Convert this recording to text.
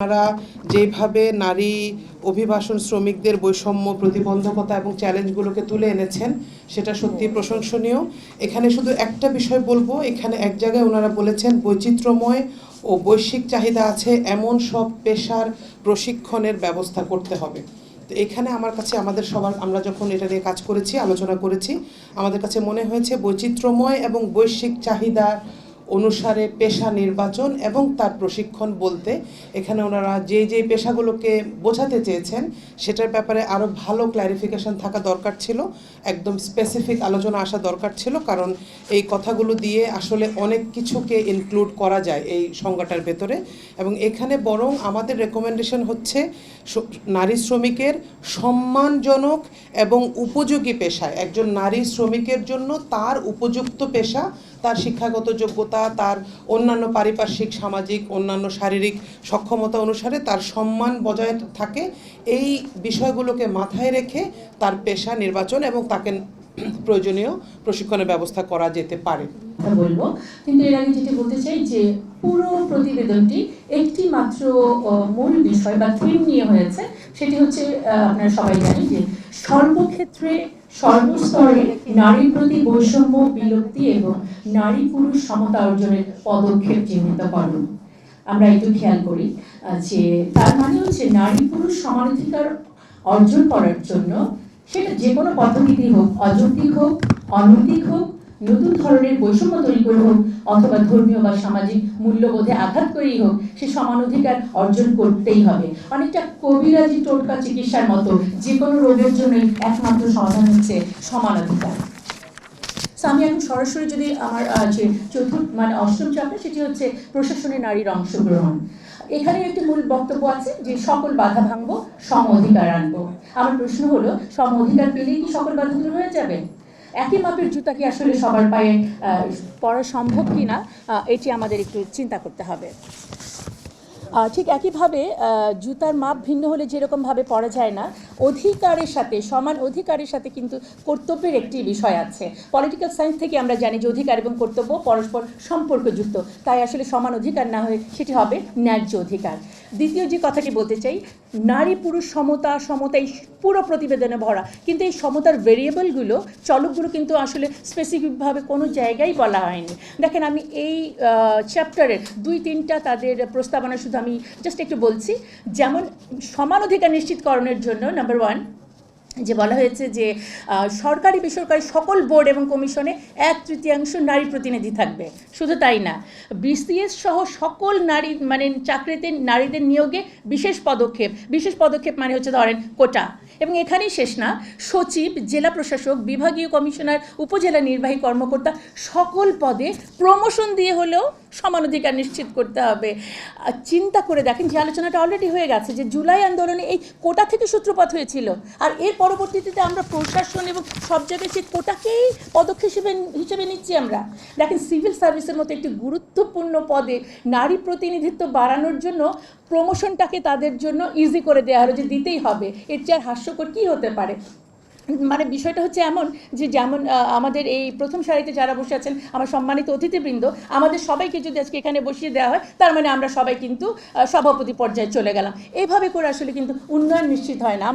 আপনারা যেভাবে নারী অভিবাসন শ্রমিকদের বৈষম্য, প্রতিবন্ধকতা এবং চ্যালেঞ্জগুলোকে তুলে এনেছেন, সেটা সত্যি প্রশংসনীয়। এখানে শুধু একটা বিষয় বলব, এখানে এক জায়গায় ওনারা বলেছেন, বৈচিত্র্যময় ও বৈশ্বিক চাহিদা আছে, এমন সব পেশার প্রশিক্ষণের ব্যবস্থা করতে হবে। তো এখানে আমার কাছে, আমাদের সবার, আমরা যখন এটা নিয়ে কাজ করেছি, আলোচনা করেছি, আমাদের কাছে মনে হয়েছে বৈচিত্র্যময় এবং বৈশ্বিক চাহিদা অনুসারে পেশা নির্বাচন এবং তার প্রশিক্ষণ বলতে এখানে ওনারা যে যে পেশাগুলোকে বোঝাতে চেয়েছেন, সেটার ব্যাপারে আরও ভালো ক্ল্যারিফিকেশন থাকা দরকার ছিল। একদম স্পেসিফিক আলোচনা আসা দরকার ছিল, কারণ এই কথাগুলো দিয়ে আসলে অনেক কিছুকে ইনক্লুড করা যায় এই সংজ্ঞাটার ভেতরে। এবং এখানে বরং আমাদের রেকমেন্ডেশন হচ্ছে নারী শ্রমিকের সম্মানজনক এবং উপযোগী পেশায় একজন নারী শ্রমিকের জন্য তার উপযুক্ত পেশা তার শিক্ষাগত যোগ্যতা, তার অন্যান্য পারিপার্শ্বিক, সামাজিক, অন্যান্য শারীরিক সক্ষমতা অনুসারে তার সম্মান বজায় থাকে। এই বিষয়গুলোকে মাথায় রেখে তার পেশা নির্বাচন এবং তাকে প্রয়োজনীয় প্রশিক্ষণের ব্যবস্থা করা যেতে পারে। বলব। কিন্তু এর আগে যেটি বলতে চাই যে, পুরো প্রতিবেদনটি একটি মাত্র মূল বিষয় বা থিম নিয়ে হয়েছে, সেটি হচ্ছে আপনারা সবাই জানেন যে সর্বক্ষেত্রে সর্বস্তরে নারীর প্রতি বৈষম্য, বিলুপ্তি এবং নারী পুরুষ সমতা অর্জনের পদক্ষেপ চিহ্নিত করুন আমরা একটু খেয়াল করি যে তার মানে হচ্ছে নারী পুরুষ সমানাধিকার অর্জন করার জন্য সেটা যে কোনো পদ্ধতিতেই হোক, অযৌক্তিক হোক, অনৈতিক হোক নতুন ধরনের বৈষম্য তৈরি করে হোক, অথবা ধর্মীয় বা সামাজিক মূল্যবোধে আঘাত করেই হোক, সে সমান অধিকার অর্জন করতেই হবে। অনেকটা কবিরাজি টোটকা চিকিৎসার মতো যে কোনো রোগের জন্যই একমাত্র সমাধান হচ্ছে সমান অধিকার। আমি এখন সরাসরি যদি আমার যে চতুর্থ মানে অষ্টম চ্যাপ্টার সেটি হচ্ছে প্রশাসনে নারীর অংশগ্রহণ। এখানে একটি মূল বক্তব্য আছে যে সকল বাধা ভাঙবো, সম অধিকার আনব। আমার প্রশ্ন হলো, সম অধিকার পেলেই কি সকল বাধা দূর হয়ে যাবে? একই মাপের জুতা কি আসলে সবার পায়ে পরা সম্ভব কি না এটি আমাদের একটু চিন্তা করতে হবে। ঠিক একইভাবে জুতার মাপ ভিন্ন হলে যেরকমভাবে পরা যায় না, অধিকারের সাথে, সমান অধিকারের সাথে কিন্তু কর্তব্যের একটি বিষয় আছে। পলিটিক্যাল সায়েন্স থেকে আমরা জানি যে অধিকার এবং কর্তব্য পরস্পর সম্পর্কযুক্ত। তাই আসলে সমান অধিকার না হয়ে সেটি হবে ন্যায্য অধিকার। দ্বিতীয় যে কথাটি বলতে চাই, নারী পুরুষ সমতা সমতা এই পুরো প্রতিবেদনে ভরা। কিন্তু এই সমতার ভেরিয়েবলগুলো, চলকগুলো কিন্তু আসলে স্পেসিফিকভাবে কোনো জায়গায় বলা হয়নি। দেখেন আমি এই চ্যাপ্টারের দুই তিনটা তাদের প্রস্তাবনা শুধু আমি জাস্ট একটু বলছি। যেমন সমান অধিকার নিশ্চিতকরণের জন্য নাম্বার ওয়ান যে বলা হয়েছে যে সরকারি, বেসরকারি সকল বোর্ড এবং কমিশনে এক তৃতীয়াংশ নারী প্রতিনিধি থাকবে। শুধু তাই না, বিসিএস সহ সকল নারী মানে চাকরিতে নারীদের নিয়োগে বিশেষ পদক্ষেপ বিশেষ পদক্ষেপ মানে হচ্ছে ধরেন কোটা। এবং এখানেই শেষ না, সচিব, জেলা প্রশাসক, বিভাগীয় কমিশনার, উপজেলা নির্বাহী কর্মকর্তা সকল পদে প্রমোশন দিয়ে হলেও সমান অধিকার নিশ্চিত করতে হবে। চিন্তা করে দেখেন যে আলোচনাটা অলরেডি হয়ে গেছে যে জুলাই আন্দোলনে এই কোটা থেকে সূত্রপাত হয়েছিল। আর এর পরবর্তীতে আমরা প্রশাসন এবং সব জায়গায় সেই কোটাকেই পদক্ষেপ হিসেবে হিসেবে নিচ্ছি আমরা। দেখেন সিভিল সার্ভিসের মতো একটি গুরুত্বপূর্ণ পদে নারী প্রতিনিধিত্ব বাড়ানোর জন্য প্রমোশনটাকে তাদের জন্য ইজি করে দেওয়া হলো যে দিতেই হবে। এর চেয়ে হাস্যকর কী হতে পারে? মানে বিষয়টা হচ্ছে এমন যে যেমন আমাদের এই প্রথম সারিতে যারা বসে আছেন, আমার সম্মানিত অতিথিবৃন্দ, আমাদের সবাইকে যদি আজকে এখানে বসিয়ে দেওয়া হয়, তার মানে আমরা সবাই কিন্তু সভাপতি পর্যায়ে চলে গেলাম। এইভাবে করে আসলে কিন্তু উন্নয়ন নিশ্চিত হয় না।